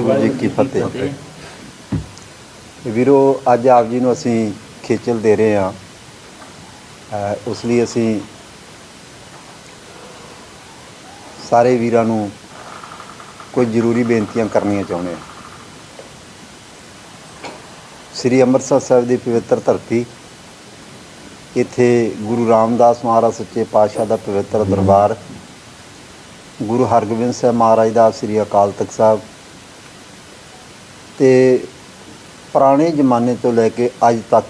ਵਾਹਿਗੁਰੂ ਜੀ ਕੀ ਫਤਿਹ। ਵੀਰੋ, ਅੱਜ ਆਪ ਜੀ ਨੂੰ ਅਸੀਂ ਖੇਚਲ ਦੇ ਰਹੇ ਹਾਂ। ਉਸ ਲਈ ਅਸੀਂ ਸਾਰੇ ਵੀਰਾਂ ਨੂੰ ਕੁਝ ਜ਼ਰੂਰੀ ਬੇਨਤੀਆਂ ਕਰਨੀਆਂ ਚਾਹੁੰਦੇ ਹਾਂ। ਸ੍ਰੀ ਅੰਮ੍ਰਿਤਸਰ ਸਾਹਿਬ ਦੀ ਪਵਿੱਤਰ ਧਰਤੀ, ਇੱਥੇ ਗੁਰੂ ਰਾਮਦਾਸ ਮਹਾਰਾਜ ਸੱਚੇ ਪਾਤਸ਼ਾਹ ਦਾ ਪਵਿੱਤਰ ਦਰਬਾਰ, ਗੁਰੂ ਹਰਗੋਬਿੰਦ ਸਾਹਿਬ ਮਹਾਰਾਜ ਦਾ ਸ੍ਰੀ ਅਕਾਲ ਤਖਤ ਸਾਹਿਬ ਤੇ ਪੁਰਾਣੇ ਜ਼ਮਾਨੇ ਤੋਂ ਲੈ ਕੇ ਅੱਜ ਤੱਕ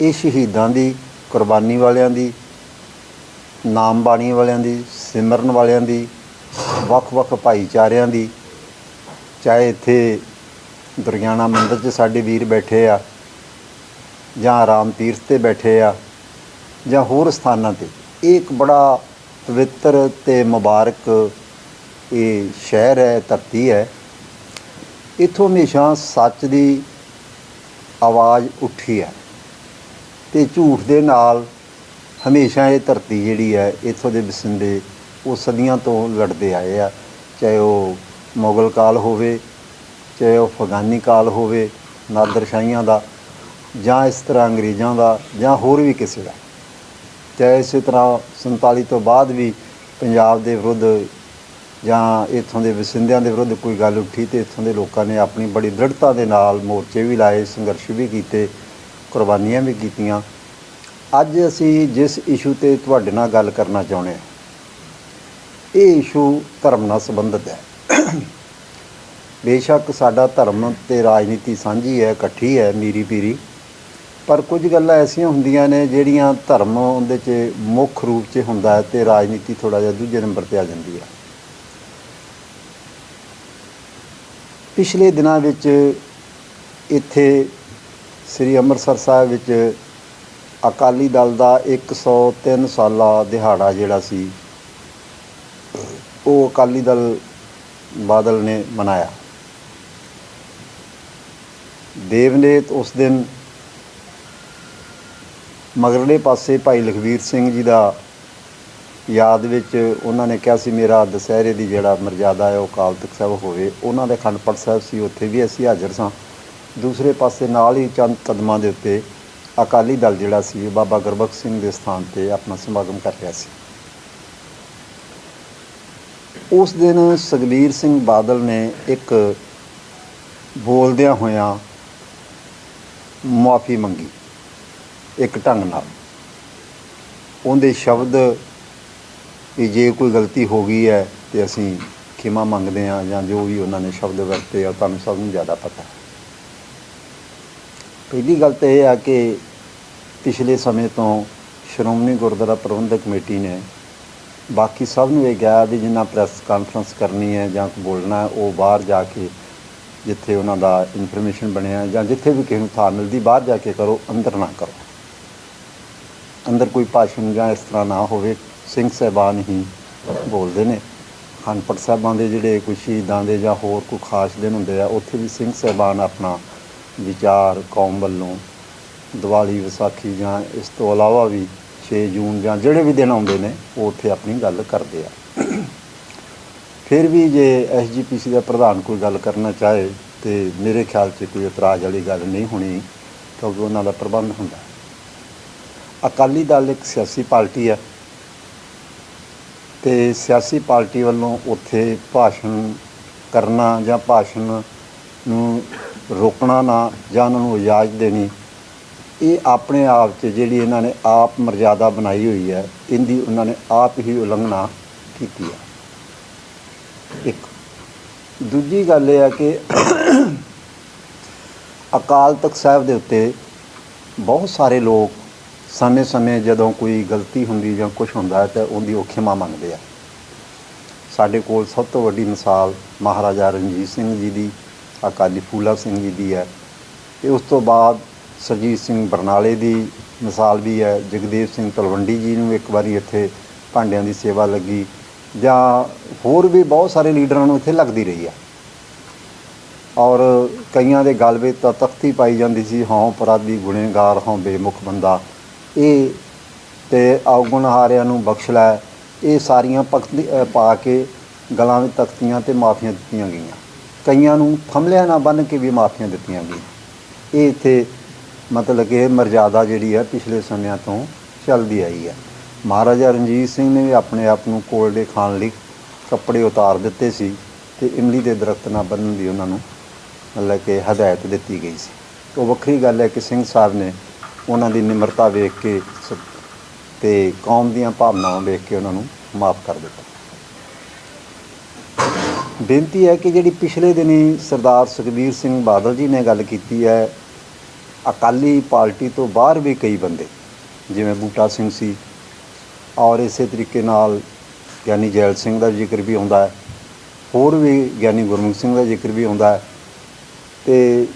ਇਹ ਸ਼ਹੀਦਾਂ ਦੀ, ਕੁਰਬਾਨੀ ਵਾਲਿਆਂ ਦੀ, ਨਾਮ ਬਾਣੀ ਵਾਲਿਆਂ ਦੀ, ਸਿਮਰਨ ਵਾਲਿਆਂ ਦੀ ਵੱਖ-ਵੱਖ ਭਾਈਚਾਰਿਆਂ ਦੀ, ਚਾਹੇ ਇੱਥੇ ਦੁਰਗਿਆਣਾ ਮੰਦਿਰ 'ਚ ਸਾਡੇ ਵੀਰ ਬੈਠੇ ਆ, ਜਾਂ ਰਾਮ ਤੀਰਥ ਤੇ ਬੈਠੇ ਆ, ਜਾਂ ਹੋਰ ਸਥਾਨਾਂ ਤੇ, ਇਹ ਇੱਕ ਬੜਾ ਪਵਿੱਤਰ ਤੇ ਮੁਬਾਰਕ ਇਹ ਸ਼ਹਿਰ ਹੈ, ਧਰਤੀ ਹੈ। ਇੱਥੋਂ ਹਮੇਸ਼ਾ ਸੱਚ ਦੀ ਆਵਾਜ਼ ਉੱਠੀ ਹੈ ਤੇ ਝੂਠ ਦੇ ਨਾਲ ਹਮੇਸ਼ਾ ਇਹ ਧਰਤੀ ਜਿਹੜੀ ਹੈ, ਇੱਥੋਂ ਦੇ ਵਸਿੰਦੇ ਉਹ ਸਦੀਆਂ ਤੋਂ ਲੜਦੇ ਆਏ ਆ। ਚਾਹੇ ਉਹ ਮੁਗਲ ਕਾਲ ਹੋਵੇ, ਚਾਹੇ ਉਹ ਅਫਗਾਨੀ ਕਾਲ ਹੋਵੇ, ਨਾਦਰਸ਼ਾਹੀਆਂ ਦਾ, ਜਾਂ ਇਸ ਤਰ੍ਹਾਂ ਅੰਗਰੇਜ਼ਾਂ ਦਾ, ਜਾਂ ਹੋਰ ਵੀ ਕਿਸੇ ਦਾ। ਚਾਹੇ ਇਸੇ ਤਰ੍ਹਾਂ 47 ਤੋਂ ਬਾਅਦ ਵੀ ਪੰਜਾਬ ਦੇ ਵਿਰੁੱਧ ਜਾਂ ਇੱਥੋਂ ਦੇ ਵਸਿੰਦਿਆਂ ਦੇ ਵਿਰੁੱਧ ਕੋਈ ਗੱਲ ਉੱਠੀ ਤੇ ਇੱਥੋਂ ਦੇ ਲੋਕਾਂ ਨੇ ਆਪਣੀ ਬੜੀ ਦ੍ਰਿੜਤਾ ਦੇ ਨਾਲ ਮੋਰਚੇ ਵੀ ਲਾਏ, ਸੰਘਰਸ਼ ਵੀ ਕੀਤੇ, ਕੁਰਬਾਨੀਆਂ ਵੀ ਕੀਤੀਆਂ। ਅੱਜ ਅਸੀਂ ਜਿਸ ਇਸ਼ੂ ਤੇ ਤੁਹਾਡੇ ਨਾਲ ਗੱਲ ਕਰਨਾ ਚਾਹੁੰਦੇ ਹਾਂ, ਇਹ ਇਸ਼ੂ ਧਰਮ ਨਾਲ ਸੰਬੰਧਿਤ ਹੈ। ਬੇਸ਼ੱਕ ਸਾਡਾ ਧਰਮ ਤੇ ਰਾਜਨੀਤੀ ਸਾਂਝੀ ਹੈ, ਇਕੱਠੀ ਹੈ ਮੀਰੀ ਪੀਰੀ ਪਰ ਕੁਝ ਗੱਲਾਂ ਐਸੀਆਂ ਹੁੰਦੀਆਂ ਨੇ ਜਿਹੜੀਆਂ ਧਰਮ ਉਹਦੇ 'ਚ ਮੁੱਖ ਰੂਪ 'ਚ ਹੁੰਦਾ ਹੈ ਤੇ ਰਾਜਨੀਤੀ ਥੋੜਾ ਜਿਹਾ ਦੂਜੇ ਨੰਬਰ ਤੇ ਆ ਜਾਂਦੀ ਹੈ। ਪਿਛਲੇ ਦਿਨਾਂ ਵਿੱਚ ਇੱਥੇ ਸ੍ਰੀ ਅੰਮ੍ਰਿਤਸਰ ਸਾਹਿਬ ਵਿੱਚ ਅਕਾਲੀ ਦਲ ਦਾ 103 ਸਾਲਾ ਦਿਹਾੜਾ ਜਿਹੜਾ ਸੀ, ਉਹ ਅਕਾਲੀ ਦਲ ਬਾਦਲ ਨੇ ਮਨਾਇਆ। ਦੇਵਨੇਤ ਉਸ ਦਿਨ ਮਗਰਲੇ ਪਾਸੇ ਭਾਈ ਲਖਵੀਰ ਸਿੰਘ ਜੀ ਦਾ ਯਾਦ ਵਿੱਚ ਉਹਨਾਂ ਨੇ ਕਿਹਾ ਸੀ, ਮੇਰਾ ਦੁਸਹਿਰੇ ਦੀ ਜਿਹੜਾ ਮਰਜ਼ਾਦਾ ਹੈ, ਉਹ ਅਕਾਲ ਤਖਤ ਸਾਹਿਬ ਹੋਵੇ। ਉਹਨਾਂ ਦੇ ਅਖੰਡ ਪਾਠ ਸਾਹਿਬ ਸੀ, ਉੱਥੇ ਵੀ ਅਸੀਂ ਹਾਜ਼ਰ ਸਾਂ। ਦੂਸਰੇ ਪਾਸੇ ਨਾਲ ਹੀ ਚੰਦ ਕਦਮਾਂ ਦੇ ਉੱਤੇ ਅਕਾਲੀ ਦਲ ਜਿਹੜਾ ਸੀ, ਬਾਬਾ ਗੁਰਬਖਸ਼ ਸਿੰਘ ਦੇ ਸਥਾਨ ਤੇ ਆਪਣਾ ਸਮਾਗਮ ਕਰ ਰਿਹਾ ਸੀ। ਉਸ ਦਿਨ ਸੁਖਬੀਰ ਸਿੰਘ ਬਾਦਲ ਨੇ ਇੱਕ ਬੋਲਦਿਆਂ ਹੋਇਆਂ ਮੁਆਫੀ ਮੰਗੀ, ਇੱਕ ਢੰਗ ਨਾਲ। ਉਹਦੇ ਸ਼ਬਦ ਵੀ ਜੇ ਕੋਈ ਗਲਤੀ ਹੋ ਗਈ ਹੈ ਤੇ ਅਸੀਂ ਖਿਮਾ ਮੰਗਦੇ ਹਾਂ ਜਾਂ ਜੋ ਵੀ ਉਹਨਾਂ ਨੇ ਸ਼ਬਦ ਵਰਤੇ ਆ, ਤੁਹਾਨੂੰ ਸਭ ਨੂੰ ਜ਼ਿਆਦਾ ਪਤਾ ਹੈ। ਪਹਿਲੀ ਗੱਲ ਤਾਂ ਇਹ ਆ ਕਿ ਪਿਛਲੇ ਸਮੇਂ ਤੋਂ ਸ਼੍ਰੋਮਣੀ ਗੁਰਦੁਆਰਾ ਪ੍ਰਬੰਧਕ ਕਮੇਟੀ ਨੇ ਬਾਕੀ ਸਭ ਨੂੰ ਇਹ ਕਿਹਾ ਵੀ ਜਿੰਨਾ ਪ੍ਰੈਸ ਕਾਨਫਰੰਸ ਕਰਨੀ ਹੈ ਜਾਂ ਬੋਲਣਾ ਉਹ ਬਾਹਰ ਜਾ ਕੇ ਜਿੱਥੇ ਉਹਨਾਂ ਦਾ ਇਨਫੋਰਮੇਸ਼ਨ ਬਣਿਆ ਜਾਂ ਜਿੱਥੇ ਵੀ ਕਿਸੇ ਨੂੰ ਥਾਂ ਮਿਲਦੀ, ਬਾਹਰ ਜਾ ਕੇ ਕਰੋ, ਅੰਦਰ ਨਾ ਕਰੋ। ਅੰਦਰ ਕੋਈ ਭਾਸ਼ਣ ਜਾਂ ਇਸ ਤਰ੍ਹਾਂ ਨਾ ਹੋਵੇ ਸਿੰਘ ਸਾਹਿਬਾਨ ਹੀ ਬੋਲਦੇ ਨੇ। ਖੰਡਪਟ ਸਾਹਿਬਾਂ ਦੇ ਜਿਹੜੇ ਕੋਈ ਸ਼ਹੀਦਾਂ ਦੇ ਜਾਂ ਹੋਰ ਕੋਈ ਖਾਸ ਦਿਨ ਹੁੰਦੇ ਆ, ਉੱਥੇ ਵੀ ਸਿੰਘ ਸਾਹਿਬਾਨ ਆਪਣਾ ਵਿਚਾਰ ਕੌਮ ਵੱਲੋਂ ਦੀਵਾਲੀ ਵਿਸਾਖੀ ਜਾਂ ਇਸ ਤੋਂ ਇਲਾਵਾ ਵੀ 6 ਜੂਨ ਜਾਂ ਜਿਹੜੇ ਵੀ ਦਿਨ ਆਉਂਦੇ ਨੇ, ਉਹ ਉੱਥੇ ਆਪਣੀ ਗੱਲ ਕਰਦੇ ਆ। ਫਿਰ ਵੀ ਜੇ ਐਸਜੀਪੀਸੀ ਦਾ ਪ੍ਰਧਾਨ ਕੋਈ ਗੱਲ ਕਰਨਾ ਚਾਹੇ, ਤੇ ਮੇਰੇ ਖਿਆਲ 'ਚ ਕੋਈ ਇਤਰਾਜ਼ ਵਾਲੀ ਗੱਲ ਨਹੀਂ ਹੋਣੀ, ਕਿਉਂਕਿ ਉਹਨਾਂ ਦਾ ਪ੍ਰਬੰਧ ਹੁੰਦਾ। ਅਕਾਲੀ ਦਲ ਇੱਕ ਸਿਆਸੀ ਪਾਰਟੀ ਹੈ ਤੇ ਸਿਆਸੀ ਪਾਰਟੀ ਵੱਲੋਂ ਉੱਥੇ ਭਾਸ਼ਣ ਕਰਨਾ ਜਾਂ ਭਾਸ਼ਣ ਨੂੰ ਰੋਕਣਾ ਨਾ ਜਾਂ ਉਹਨਾਂ ਨੂੰ ਇਜਾਜ਼ਤ ਦੇਣੀ, ਇਹ ਆਪਣੇ ਆਪ 'ਚ ਜਿਹੜੀ ਇਹਨਾਂ ਨੇ ਆਪ ਮਰਜ਼ਾਦਾ ਬਣਾਈ ਹੋਈ ਹੈ, ਇਹਦੀ ਉਹਨਾਂ ਨੇ ਆਪ ਹੀ ਉਲੰਘਣਾ ਕੀਤੀ ਹੈ। ਇੱਕ ਦੂਜੀ ਗੱਲ ਇਹ ਹੈ ਕਿ ਅਕਾਲ ਤਖਤ ਸਾਹਿਬ ਦੇ ਉੱਤੇ ਬਹੁਤ ਸਾਰੇ ਲੋਕ ਸਮੇਂ-ਸਮੇਂ ਜਦੋਂ ਕੋਈ ਗਲਤੀ ਹੁੰਦੀ ਜਾਂ ਕੁਝ ਹੁੰਦਾ ਤਾਂ ਉਹਦੀ ਉਹ ਖਿਮਾ ਮੰਗਦੇ ਆ। ਸਾਡੇ ਕੋਲ ਸਭ ਤੋਂ ਵੱਡੀ ਮਿਸਾਲ ਮਹਾਰਾਜਾ ਰਣਜੀਤ ਸਿੰਘ ਜੀ ਦੀ, ਅਕਾਲੀ ਫੂਲਾ ਸਿੰਘ ਜੀ ਦੀ ਹੈ। ਤੇ ਉਸ ਤੋਂ ਬਾਅਦ ਸਰਜੀਤ ਸਿੰਘ ਬਰਨਾਲੇ ਦੀ ਮਿਸਾਲ ਵੀ ਹੈ। ਜਗਦੇਵ ਸਿੰਘ ਤਲਵੰਡੀ ਜੀ ਨੂੰ ਇੱਕ ਵਾਰੀ ਇੱਥੇ ਭਾਂਡਿਆਂ ਦੀ ਸੇਵਾ ਲੱਗੀ। ਜਾਂ ਹੋਰ ਵੀ ਬਹੁਤ ਸਾਰੇ ਲੀਡਰਾਂ ਨੂੰ ਇੱਥੇ ਲੱਗਦੀ ਰਹੀ ਆ ਔਰ ਕਈਆਂ ਦੇ ਗਲ ਵਿੱਚ ਤਾਂ ਤਖਤੀ ਪਾਈ ਜਾਂਦੀ ਸੀ, ਹਉ ਅਪਰਾਧੀ ਗੁਨੇਗਾਰ, ਹਉ ਬੇਮੁਖ ਬੰਦਾ। ਇਹ ਤੇ ਔਗੁਣ ਹਾਰਿਆਂ ਨੂੰ ਬਖਸ਼ ਲੈ। ਇਹ ਸਾਰੀਆਂ ਪਖਤੀ ਪਾ ਕੇ ਗਲਾਂ ਵਿੱਚ ਤਖਤੀਆਂ ਤੇ ਮਾਫੀਆਂ ਦਿੱਤੀਆਂ ਗਈਆਂ। ਕਈਆਂ ਨੂੰ ਥੰਮਲਿਆਂ ਨਾਲ ਬੰਨ੍ਹ ਕੇ ਵੀ ਮਾਫੀਆਂ ਦਿੱਤੀਆਂ ਗਈਆਂ। ਇਹ ਇੱਥੇ ਮਤਲਬ ਕਿ ਮਰਜ਼ਾਦਾ ਜਿਹੜੀ ਹੈ ਪਿਛਲੇ ਸਮਿਆਂ ਤੋਂ ਚੱਲਦੀ ਆਈ ਹੈ ਮਹਾਰਾਜਾ ਰਣਜੀਤ ਸਿੰਘ ਨੇ ਵੀ ਆਪਣੇ ਆਪ ਨੂੰ ਕੋਲਡੇ ਖਾਣ ਲਈ ਕੱਪੜੇ ਉਤਾਰ ਦਿੱਤੇ ਸੀ ਤੇ ਇਮਲੀ ਦੇ ਦਰਖਤ ਨਾਲ ਬੰਨਣ ਦੀ ਉਹਨਾਂ ਨੂੰ ਮਤਲਬ ਕਿ ਹਦਾਇਤ ਦਿੱਤੀ ਗਈ ਸੀ। ਉਹ ਵੱਖਰੀ ਗੱਲ ਹੈ ਕਿ ਸਿੰਘ ਸਾਹਿਬ ਨੇ ਉਹਨਾਂ ਦੀ ਨਿਮਰਤਾ ਵੇਖ ਕੇ ਸ- ਤੇ ਕੌਮ ਦੀਆਂ ਭਾਵਨਾਵਾਂ ਵੇਖ ਕੇ ਉਹਨਾਂ ਨੂੰ ਮਾਫ ਕਰ ਦਿੱਤਾ। ਬੇਨਤੀ ਹੈ ਕਿ ਜਿਹੜੀ ਪਿਛਲੇ ਦਿਨੀ ਸਰਦਾਰ ਸੁਖਬੀਰ ਸਿੰਘ ਬਾਦਲ ਜੀ ਨੇ ਗੱਲ ਕੀਤੀ ਹੈ, ਅਕਾਲੀ ਪਾਰਟੀ ਤੋਂ ਬਾਹਰ ਵੀ ਕਈ ਬੰਦੇ, ਜਿਵੇਂ ਬੂਟਾ ਸਿੰਘ ਸੀ ਔਰ ਇਸੇ ਤਰੀਕੇ ਨਾਲ ਗਿਆਨੀ ਜੈਲ ਸਿੰਘ ਦਾ ਜ਼ਿਕਰ ਵੀ ਆਉਂਦਾ ਹੈ, ਹੋਰ ਵੀ ਗਿਆਨੀ ਗੁਰਮੁਖ ਸਿੰਘ ਦਾ ਜ਼ਿਕਰ ਵੀ ਆਉਂਦਾ ਹੈ ਤੇ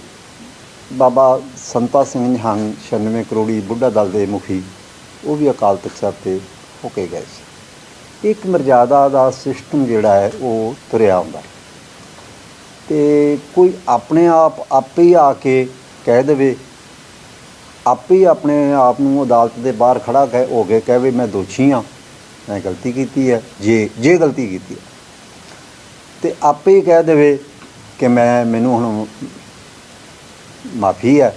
ਬਾਬਾ ਸੰਤਾ ਸਿੰਘ ਨਿਹੰਗ 96 ਕਰੋੜੀ ਬੁੱਢਾ ਦਲ ਦੇ ਮੁਖੀ, ਉਹ ਵੀ ਅਕਾਲ ਤਖਤ ਸਾਹਿਬ ਤੇ ਹੋ ਕੇ ਗਏ ਸੀ। ਇੱਕ ਮਰਜ਼ਾਦਾ ਦਾ ਸਿਸਟਮ ਜਿਹੜਾ ਹੈ, ਉਹ ਤੁਰਿਆ ਹੁੰਦਾ ਤੇ ਕੋਈ ਆਪਣੇ ਆਪ, ਆਪੇ ਹੀ ਆ ਕੇ ਕਹਿ ਦੇਵੇ, ਆਪੇ ਹੀ ਆਪਣੇ ਆਪ ਨੂੰ ਅਦਾਲਤ ਦੇ ਬਾਹਰ ਖੜਾ ਕਹਿ, ਹੋ ਕੇ ਕਹੇ ਮੈਂ ਦੋਸ਼ੀ ਹਾਂ, ਮੈਂ ਗਲਤੀ ਕੀਤੀ ਹੈ, ਜੇ ਜੇ ਗਲਤੀ ਕੀਤੀ ਹੈ। ਤੇ ਆਪੇ ਹੀ ਕਹਿ ਦੇਵੇ ਕਿ ਮੈਂ, ਮੈਨੂੰ ਹੁਣ ਮਾਫੀ ਹੈ।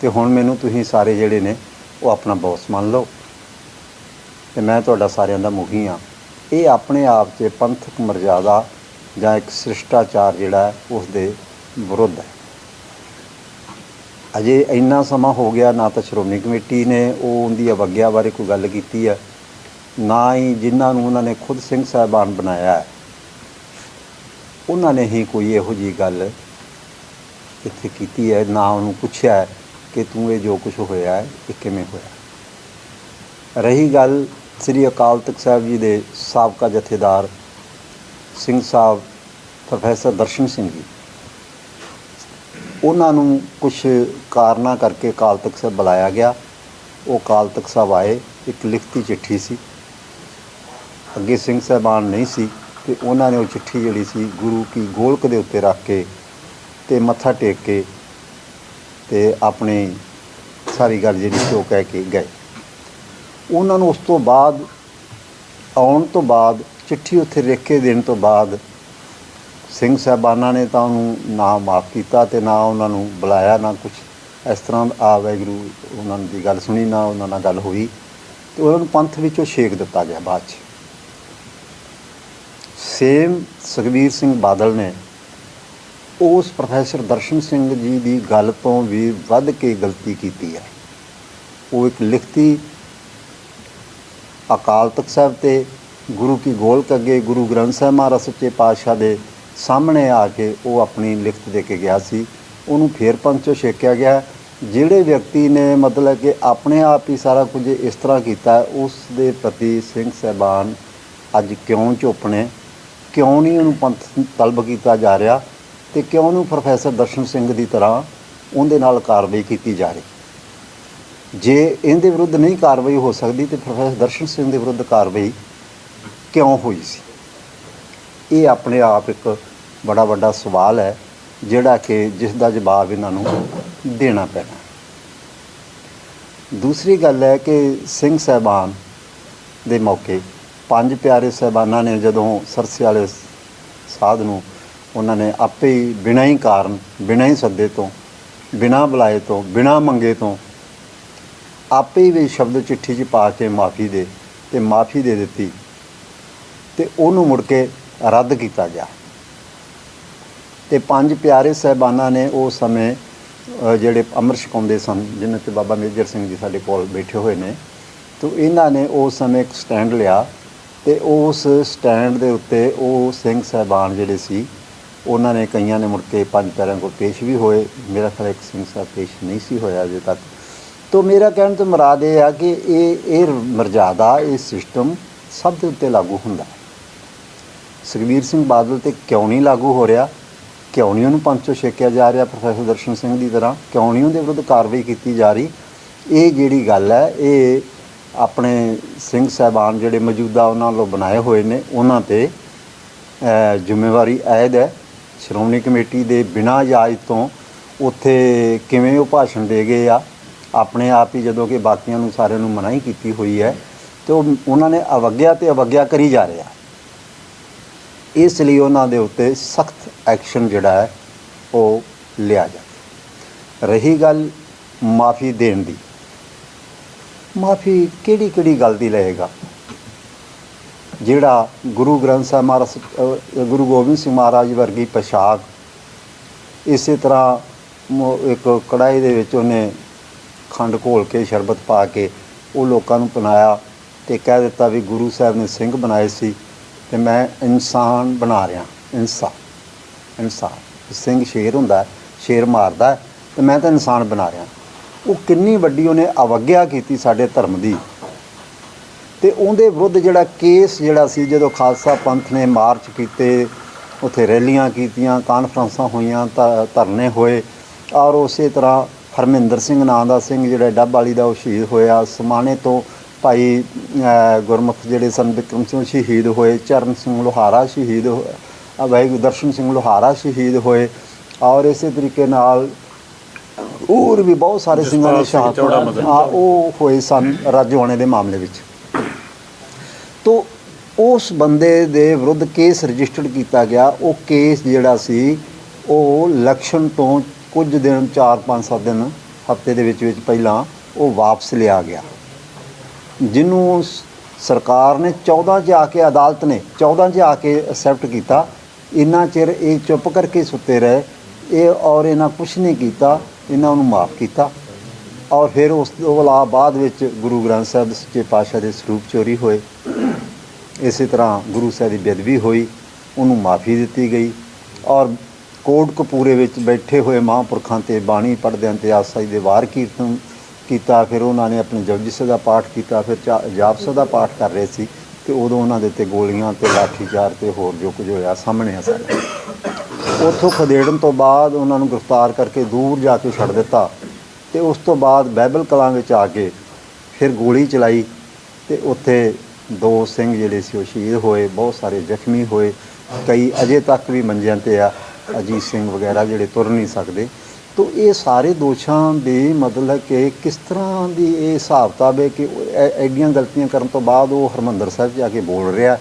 ਤੇ ਹੁਣ ਮੈਨੂੰ ਤੁਸੀਂ ਸਾਰੇ ਜਿਹੜੇ ਨੇ, ਉਹ ਆਪਣਾ ਬੌਸ ਮੰਨ ਲਓ। ਤੇ ਮੈਂ ਤੁਹਾਡਾ ਸਾਰਿਆਂ ਦਾ ਮੁਖੀ ਹਾਂ। ਇਹ ਆਪਣੇ ਆਪ 'ਚ ਪੰਥਕ ਮਰਜ਼ਾਦਾ ਜਾਂ ਇੱਕ ਸ਼੍ਰਿਸ਼ਟਾਚਾਰ ਜਿਹੜਾ ਉਸ ਦੇ ਵਿਰੁੱਧ ਹੈ। ਅਜੇ ਇੰਨਾ ਸਮਾਂ ਹੋ ਗਿਆ, ਨਾ ਤਾਂ ਸ਼੍ਰੋਮਣੀ ਕਮੇਟੀ ਨੇ ਉਹ ਉਹਦੀ ਅਵਗਿਆ ਬਾਰੇ ਕੋਈ ਗੱਲ ਕੀਤੀ ਹੈ, ਨਾ ਹੀ ਜਿਨ੍ਹਾਂ ਨੂੰ ਉਹਨਾਂ ਨੇ ਖੁਦ ਸਿੰਘ ਸਾਹਿਬਾਨ ਬਣਾਇਆ ਹੈ। ਉਹਨਾਂ ਨੇ ਹੀ ਕੋਈ ਇਹੋ ਜੀ ਗੱਲ ਇੱਥੇ ਕੀਤੀ ਹੈ, ਨਾ ਉਹਨੂੰ ਪੁੱਛਿਆ ਹੈ ਕਿ ਤੂੰ ਇਹ ਜੋ ਕੁਝ ਹੋਇਆ ਹੈ, ਇਹ ਕਿਵੇਂ ਹੋਇਆ? ਰਹੀ ਗੱਲ ਸ੍ਰੀ ਅਕਾਲ ਤਖਤ ਸਾਹਿਬ ਜੀ ਦੇ ਸਾਬਕਾ ਜਥੇਦਾਰ ਸਿੰਘ ਸਾਹਿਬ, ਪ੍ਰੋਫੈਸਰ ਦਰਸ਼ਨ ਸਿੰਘ ਜੀ। ਉਹਨਾਂ ਨੂੰ ਕੁਝ ਕਾਰਨਾਂ ਕਰਕੇ ਅਕਾਲ ਤਖਤ ਸਾਹਿਬ ਬੁਲਾਇਆ ਗਿਆ। ਉਹ ਅਕਾਲ ਤਖਤ ਸਾਹਿਬ ਆਏ, ਇੱਕ ਲਿਖਤੀ ਚਿੱਠੀ ਸੀ। ਅੱਗੇ ਸਿੰਘ ਸਾਹਿਬਾਨ ਨਹੀਂ ਸੀ ਤੇ ਉਹਨਾਂ ਨੇ ਉਹ ਚਿੱਠੀ ਜਿਹੜੀ ਸੀ, ਗੁਰੂ ਕੀ ਗੋਲਕ ਦੇ ਉੱਤੇ ਰੱਖ ਕੇ ਤੇ ਮੱਥਾ ਟੇਕ ਕੇ ਤੇ ਆਪਣੀ ਸਾਰੀ ਗੱਲ ਜਿਹੜੀ ਸੀ ਉਹ ਕਹਿ ਕੇ ਗਏ। ਉਹਨਾਂ ਨੂੰ ਉਸ ਤੋਂ ਬਾਅਦ, ਆਉਣ ਤੋਂ ਬਾਅਦ, ਚਿੱਠੀ ਉੱਥੇ ਲਿਖ ਕੇ ਦੇਣ ਤੋਂ ਬਾਅਦ ਸਿੰਘ ਸਾਹਿਬਾਨਾਂ ਨੇ ਤਾਂ ਉਹਨੂੰ ਨਾ ਮਾਫ ਕੀਤਾ ਤੇ ਨਾ ਉਹਨਾਂ ਨੂੰ ਬੁਲਾਇਆ, ਨਾ ਕੁਝ ਇਸ ਤਰ੍ਹਾਂ ਆ ਵੈਗਰੂ ਉਹਨਾਂ ਦੀ ਗੱਲ ਸੁਣੀ, ਨਾ ਉਹਨਾਂ ਨਾਲ ਗੱਲ ਹੋਈ ਤੇ ਉਹਨਾਂ ਨੂੰ ਪੰਥ ਵਿੱਚੋਂ ਛੇਕ ਦਿੱਤਾ ਗਿਆ ਬਾਅਦ ਚ। ਸੇਮ ਸੁਖਬੀਰ ਸਿੰਘ ਬਾਦਲ ਨੇ ਉਸ ਪ੍ਰੋਫੈਸਰ ਦਰਸ਼ਨ ਸਿੰਘ ਜੀ ਦੀ ਗੱਲ ਤੋਂ ਵੀ ਵੱਧ ਕੇ ਗਲਤੀ ਕੀਤੀ ਹੈ। ਉਹ ਇੱਕ ਲਿਖਤੀ ਅਕਾਲ ਤਖਤ ਸਾਹਿਬ ਤੇ ਗੁਰੂ ਕੀ ਗੋਲਕ ਅੱਗੇ ਗੁਰੂ ਗ੍ਰੰਥ ਸਾਹਿਬ ਮਹਾਰਾਜ ਸੱਚੇ ਪਾਤਸ਼ਾਹ ਦੇ ਸਾਹਮਣੇ ਆ ਕੇ ਉਹ ਆਪਣੀ ਲਿਖਤ ਦੇ ਕੇ ਗਿਆ ਸੀ। ਉਹਨੂੰ ਫੇਰ ਪੰਚੋ ਛੇਕਿਆ ਗਿਆ। ਜਿਹੜੇ ਵਿਅਕਤੀ ਨੇ ਮਤਲਬ ਕਿ ਆਪਣੇ ਆਪ ਹੀ ਸਾਰਾ ਕੁਝ ਇਸ ਤਰ੍ਹਾਂ ਕੀਤਾ, ਉਸ ਦੇ ਪ੍ਰਤੀ ਸਿੰਘ ਸਹਿਬਾਨ ਅੱਜ ਕਿਉਂ ਚੁੱਪ ਨੇ? ਕਿਉਂ ਨਹੀਂ ਉਹਨੂੰ ਪੰਥ ਤਲਬ ਕੀਤਾ ਜਾ ਰਿਹਾ? ਤੇ ਕਿਉਂ ਨੂੰ ਪ੍ਰੋਫੈਸਰ ਦਰਸ਼ਨ ਸਿੰਘ ਦੀ ਤਰ੍ਹਾਂ ਉਹਦੇ ਨਾਲ ਕਾਰਵਾਈ ਕੀਤੀ ਜਾ ਰਹੀ? ਜੇ ਇਹਦੇ ਵਿਰੁੱਧ ਨਹੀਂ ਕਾਰਵਾਈ ਹੋ ਸਕਦੀ ਤੇ ਪ੍ਰੋਫੈਸਰ ਦਰਸ਼ਨ ਸਿੰਘ ਦੇ ਵਿਰੁੱਧ ਕਾਰਵਾਈ ਕਿਉਂ ਹੋਈ ਸੀ? ਇਹ ਆਪਣੇ ਆਪ ਇੱਕ ਬੜਾ ਵੱਡਾ ਸਵਾਲ ਹੈ, ਜਿਹੜਾ ਕਿ ਜਿਸ ਦਾ ਜਵਾਬ ਇਹਨਾਂ ਨੂੰ ਦੇਣਾ ਪੈਣਾ। ਦੂਸਰੀ ਗੱਲ ਹੈ ਕਿ ਸਿੰਘ ਸਾਹਿਬਾਨ ਦੇ ਮੌਕੇ ਪੰਜ ਪਿਆਰੇ ਸਾਹਿਬਾਨਾਂ ਨੇ ਜਦੋਂ ਸਰਸੇ ਵਾਲੇ ਸਾਧ ਨੂੰ ਉਹਨਾਂ ਨੇ ਆਪੇ ਹੀ ਬਿਨਾਂ ਹੀ ਕਾਰਨ, ਬਿਨਾਂ ਹੀ ਸੱਦੇ ਤੋਂ, ਬਿਨਾਂ ਬੁਲਾਏ ਤੋਂ, ਬਿਨਾਂ ਮੰਗੇ ਤੋਂ ਆਪੇ ਹੀ ਵੀ ਸ਼ਬਦ ਚਿੱਠੀ 'ਚ ਪਾ ਕੇ ਮਾਫੀ ਦੇ ਤੇ ਮਾਫੀ ਦੇ ਦਿੱਤੀ ਤੇ ਉਹਨੂੰ ਮੁੜ ਕੇ ਰੱਦ ਕੀਤਾ ਗਿਆ। ਤੇ ਪੰਜ ਪਿਆਰੇ ਸਹਿਬਾਨਾਂ ਨੇ ਉਸ ਸਮੇਂ ਜਿਹੜੇ ਅੰਮ੍ਰਿਤ ਛਕਾਉਂਦੇ ਸਨ, ਜਿਨ੍ਹਾਂ ਤੇ ਬਾਬਾ ਮੇਜਰ ਸਿੰਘ ਜੀ ਸਾਡੇ ਕੋਲ ਬੈਠੇ ਹੋਏ ਨੇ, ਤੋਂ ਇਹਨਾਂ ਨੇ ਉਸ ਸਮੇਂ ਇੱਕ ਸਟੈਂਡ ਲਿਆ ਤੇ ਉਸ ਸਟੈਂਡ ਦੇ ਉੱਤੇ ਉਹ ਸਿੰਘ ਸਹਿਬਾਨ ਜਿਹੜੇ ਸੀ ਉਹਨਾਂ ਨੇ ਕਈਆਂ ਨੇ ਮੁੜ ਕੇ ਪੰਜ ਪਿਆਰਿਆਂ ਕੋਲ ਪੇਸ਼ ਵੀ ਹੋਏ। ਮੇਰਾ ਖਿਆਲ ਇੱਕ ਸਿੰਘ ਸਾਹਿਬ ਪੇਸ਼ ਨਹੀਂ ਸੀ ਹੋਇਆ ਅਜੇ ਤੱਕ। ਤੋਂ ਮੇਰਾ ਕਹਿਣ ਤੋਂ ਮੁਰਾਦ ਇਹ ਆ ਕਿ ਇਹ ਇਹ ਮਰਜ਼ਾਦਾ, ਇਹ ਸਿਸਟਮ ਸਭ ਦੇ ਉੱਤੇ ਲਾਗੂ ਹੁੰਦਾ ਹੈ। ਸੁਖਬੀਰ ਸਿੰਘ ਬਾਦਲ ਤੇ ਕਿਉਂ ਨਹੀਂ ਲਾਗੂ ਹੋ ਰਿਹਾ? ਕਿਉਂ ਨਹੀਂ ਉਹਨੂੰ ਪੰਚੋ ਛੇਕਿਆ ਜਾ ਰਿਹਾ ਪ੍ਰੋਫੈਸਰ ਦਰਸ਼ਨ ਸਿੰਘ ਦੀ ਤਰ੍ਹਾਂ? ਕਿਉਂ ਨਹੀਂ ਉਹਦੇ ਵਿਰੁੱਧ ਕਾਰਵਾਈ ਕੀਤੀ ਜਾ ਰਹੀ? ਇਹ ਜਿਹੜੀ ਗੱਲ ਹੈ, ਇਹ ਆਪਣੇ ਸਿੰਘ ਸਾਹਿਬਾਨ ਜਿਹੜੇ ਮੌਜੂਦਾ ਉਹਨਾਂ ਵੱਲੋਂ ਬਣਾਏ ਹੋਏ ਨੇ, ਉਹਨਾਂ ਤੇ ਜ਼ਿੰਮੇਵਾਰੀ ਆਇਦ ਹੈ। ਸ਼੍ਰੋਮਣੀ ਕਮੇਟੀ ਦੇ ਬਿਨਾਂ ਇਜਾਜ਼ਤ ਤੋਂ ਉੱਥੇ ਕਿਵੇਂ ਉਹ ਭਾਸ਼ਣ ਦੇ ਗਏ ਆ, ਆਪਣੇ ਆਪ ਹੀ ਜਦੋਂ ਕਿ ਬਾਕੀਆਂ ਨੂੰ ਸਾਰਿਆਂ ਨੂੰ ਮਨਾਹੀ ਕੀਤੀ ਹੋਈ ਹੈ, ਤੇ ਉਹ ਉਹਨਾਂ ਨੇ ਅਵਗਿਆ ਤੇ ਅਵਗਿਆ ਕਰੀ ਜਾ ਰਿਹਾ। ਇਸ ਲਈ ਉਹਨਾਂ ਦੇ ਉੱਤੇ ਸਖਤ ਐਕਸ਼ਨ ਜਿਹੜਾ ਹੈ, ਉਹ ਲਿਆ ਜਾਵੇ ਰਹੀ। ਗੱਲ ਮਾਫੀ ਦੇਣ ਦੀ। ਮਾਫੀ ਕਿਹੜੀ ਕਿਹੜੀ ਗੱਲ ਦੀ ਲਏਗਾ? ਜਿਹੜਾ ਗੁਰੂ ਗ੍ਰੰਥ ਸਾਹਿਬ ਮਹਾਰਾਜ ਗੁਰੂ ਗੋਬਿੰਦ ਸਿੰਘ ਮਹਾਰਾਜ ਵਰਗੀ ਪੋਸ਼ਾਕ ਇਸੇ ਤਰ੍ਹਾਂ ਇੱਕ ਕੜਾਈ ਦੇ ਵਿੱਚ ਉਹਨੇ ਖੰਡ ਘੋਲ ਕੇ ਸ਼ਰਬਤ ਪਾ ਕੇ ਉਹ ਲੋਕਾਂ ਨੂੰ ਪਿਲਾਇਆ ਤੇ ਕਹਿ ਦਿੱਤਾ ਵੀ ਗੁਰੂ ਸਾਹਿਬ ਨੇ ਸਿੰਘ ਬਣਾਏ ਸੀ ਤੇ ਮੈਂ ਇਨਸਾਨ ਬਣਾ ਰਿਹਾ ਇਨਸਾਨ ਇਨਸਾਨ। ਸਿੰਘ ਸ਼ੇਰ ਹੁੰਦਾ ਸ਼ੇਰ ਮਾਰਦਾ ਹੈ, ਤੇ ਮੈਂ ਤਾਂ ਇਨਸਾਨ ਬਣਾ ਰਿਹਾ। ਉਹ ਕਿੰਨੀ ਵੱਡੀ ਉਹਨੇ ਅਵਗਿਆ ਕੀਤੀ ਸਾਡੇ ਧਰਮ ਦੀ। ਤੇ ਉਹਦੇ ਵਿਰੁੱਧ ਜਿਹੜਾ ਕੇਸ ਜਿਹੜਾ ਸੀ ਜਦੋਂ ਖਾਲਸਾ ਪੰਥ ਨੇ ਮਾਰਚ ਕੀਤੇ ਉੱਥੇ ਰੈਲੀਆਂ ਕੀਤੀਆਂ ਕਾਨਫਰੰਸਾਂ ਹੋਈਆਂ ਧਰਨੇ ਹੋਏ। ਔਰ ਉਸੇ ਤਰ੍ਹਾਂ ਹਰਮਿੰਦਰ ਸਿੰਘ ਨਾਂ ਦਾ ਸਿੰਘ ਜਿਹੜਾ ਡੱਬ ਵਾਲੀ ਦਾ ਉਹ ਸ਼ਹੀਦ ਹੋਇਆ। ਸਮਾਣੇ ਤੋਂ ਭਾਈ ਗੁਰਮੁਖ ਜਿਹੜੇ ਸਨ ਬਿਕਰਮ ਸਿੰਘ ਸ਼ਹੀਦ ਹੋਏ ਚਰਨ ਸਿੰਘ ਲੋਹਾਰਾ ਸ਼ਹੀਦ ਹੋਇਆ ਵਾਹਿਗੁਰੂ ਦਰਸ਼ਨ ਸਿੰਘ ਲੋਹਾਰਾ ਸ਼ਹੀਦ ਹੋਏ। ਔਰ ਇਸੇ ਤਰੀਕੇ ਨਾਲ ਹੋਰ ਵੀ ਬਹੁਤ ਸਾਰੇ ਸਿੰਘਾਂ ਸਿੰਘ ਸ਼ਹਾਦਤ ਉਹ ਹੋਏ ਸਨ ਰਾਜੋਆਣੇ ਦੇ ਮਾਮਲੇ ਵਿੱਚ। ਤੋ ਉਸ ਬੰਦੇ ਦੇ ਵਿਰੁੱਧ ਕੇਸ ਰਜਿਸਟਰਡ ਕੀਤਾ ਗਿਆ। ਉਹ ਕੇਸ ਜਿਹੜਾ ਸੀ, ਉਹ ਇਲੈਕਸ਼ਨ ਤੋਂ ਕੁਝ ਦਿਨ 4-5 7 ਦਿਨ, ਹਫ਼ਤੇ ਦੇ ਵਿੱਚ ਵਿੱਚ ਪਹਿਲਾਂ ਉਹ ਵਾਪਸ ਲਿਆ ਗਿਆ। ਜਿਹਨੂੰ ਸਰਕਾਰ ਨੇ 14 'ਚ ਆ ਕੇ ਅਦਾਲਤ ਨੇ 14 'ਚ ਆ ਕੇ ਅਸੈਪਟ ਕੀਤਾ। ਇੰਨਾ ਚਿਰ ਇਹ ਚੁੱਪ ਕਰਕੇ ਸੁੱਤੇ ਰਹੇ। ਇਹ ਔਰ ਇਹਨਾਂ ਕੁਝ ਨਹੀਂ ਕੀਤਾ, ਇਹਨਾਂ ਨੂੰ ਮਾਫ ਕੀਤਾ। ਔਰ ਫਿਰ ਉਸ ਤੋਂ ਇਲਾਵਾ ਬਾਅਦ ਵਿੱਚ ਗੁਰੂ ਗ੍ਰੰਥ ਸਾਹਿਬ ਦੇ ਸੱਚੇ ਪਾਤਸ਼ਾਹ ਦੇ ਸਰੂਪ ਚੋਰੀ ਹੋਏ। ਇਸੇ ਤਰ੍ਹਾਂ ਗੁਰੂ ਸਾਹਿਬ ਦੀ ਬੇਅਦਬੀ ਹੋਈ, ਉਹਨੂੰ ਮਾਫੀ ਦਿੱਤੀ ਗਈ ਔਰ ਕੋਟ ਕਪੂਰੇ ਵਿੱਚ ਬੈਠੇ ਹੋਏ ਮਹਾਂਪੁਰਖਾਂ ਤੇ ਬਾਣੀ ਪੜ੍ਹਦਿਆਂ ਤੇ ਆਸਾਈ ਦੇ ਵਾਰ ਕੀਰਤਨ ਕੀਤਾ, ਫਿਰ ਉਹਨਾਂ ਨੇ ਆਪਣੇ ਜਪਜੀ ਸਾਹਿਬ ਦਾ ਪਾਠ ਕੀਤਾ, ਫਿਰ ਚਾ- ਜਾਪ ਸਾਹਿਬ ਦਾ ਪਾਠ ਕਰ ਰਹੇ ਸੀ ਤੇ ਉਦੋਂ ਉਹਨਾਂ ਦੇ ਉੱਤੇ ਗੋਲੀਆਂ ਤੇ ਲਾਠੀਚਾਰ ਤੇ ਹੋਰ ਜੋ ਕੁਝ ਹੋਇਆ ਸਾਹਮਣੇ ਆ ਸਾਡੇ ਉੱਥੋਂ ਖਦੇੜਨ ਤੋਂ ਬਾਅਦ ਉਹਨਾਂ ਨੂੰ ਗ੍ਰਿਫਤਾਰ ਕਰਕੇ ਦੂਰ ਜਾ ਕੇ ਛੱਡ ਦਿੱਤਾ ਤੇ ਉਸ ਤੋਂ ਬਾਅਦ ਬਾਈਬਲ ਕਲਾਂ ਵਿੱਚ ਆ ਕੇ ਫਿਰ ਗੋਲੀ ਚਲਾਈ ਤੇ ਉੱਥੇ ਦੋ ਸਿੰਘ ਜਿਹੜੇ ਸੀ ਉਹ ਸ਼ਹੀਦ ਹੋਏ, ਬਹੁਤ ਸਾਰੇ ਜ਼ਖਮੀ ਹੋਏ। ਕਈ ਅਜੇ ਤੱਕ ਵੀ ਮੰਜਿਆਂ ਤੇ ਆ, ਅਜੀਤ ਸਿੰਘ ਵਗੈਰਾ ਜਿਹੜੇ ਤੁਰ ਨਹੀਂ ਸਕਦੇ। ਤੋ ਇਹ ਸਾਰੇ ਦੋਸ਼ਾਂ ਦੇ ਮਤਲਬ ਕਿ ਕਿਸ ਤਰ੍ਹਾਂ ਦੀ ਇਹ ਹਿਸਾਬ ਕਿਤਾਬ ਹੈ ਕਿ ਐਡੀਆਂ ਗਲਤੀਆਂ ਕਰਨ ਤੋਂ ਬਾਅਦ ਉਹ ਹਰਮੰਦਰ ਸਾਹਿਬ ਜਾ ਕੇ ਬੋਲ ਰਿਹਾ।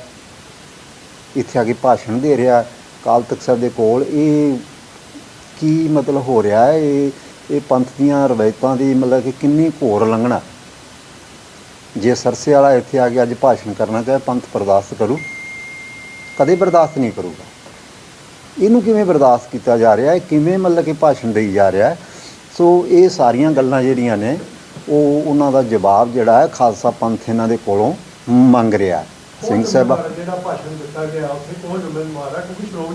ਇੱਥੇ ਆ ਕੇ ਭਾਸ਼ਣ ਦੇ ਰਿਹਾ। ਅਕਾਲ ਤਖਤ ਸਾਹਿਬ ਦੇ ਕੋਲ ਇਹ ਕੀ ਮਤਲਬ ਹੋ ਰਿਹਾ ਹੈ? ਇਹ ਇਹ ਪੰਥ ਦੀਆਂ ਰਵਾਇਤਾਂ ਦੀ ਮਤਲਬ ਕਿ ਕਿੰਨੀ ਘੋਰ ਲੰਘਣਾ? ਜੇ ਸਰਸੇ ਵਾਲਾ ਇੱਥੇ ਆ ਕੇ ਅੱਜ ਭਾਸ਼ਣ ਕਰਨਾ ਚਾਹੇ ਪੰਥ ਬਰਦਾਸ਼ਤ ਕਰੂ ਕਦੇ ਬਰਦਾਸ਼ਤ ਨਹੀਂ ਕਰੂਗਾ। ਇਹਨੂੰ ਕਿਵੇਂ ਬਰਦਾਸ਼ਤ ਕੀਤਾ ਜਾ ਰਿਹਾ ਹੈ? ਕਿਵੇਂ ਮਤਲਬ ਕਿ ਭਾਸ਼ਣ ਦੇਈ ਜਾ ਰਿਹਾ ਹੈ? ਸੋ ਇਹ ਸਾਰੀਆਂ ਗੱਲਾਂ ਜਿਹੜੀਆਂ ਨੇ ਉਹ ਉਹਨਾਂ ਦਾ ਜਵਾਬ ਜਿਹੜਾ ਹੈ ਖਾਲਸਾ ਪੰਥ ਇਹਨਾਂ ਦੇ ਕੋਲੋਂ ਮੰਗ ਰਿਹਾ ਸਿੰਘ ਸਾਹਿਬ। ਜਿਹੜਾ ਭਾਸ਼ਣ ਦਿੱਤਾ ਗਿਆ ਉੱਥੇ ਕੌਣ ਜ਼ਿੰਮੇਵਾਰ ਹੈ? ਕਿਉਂਕਿ ਸ਼੍ਰੋਮਣੀ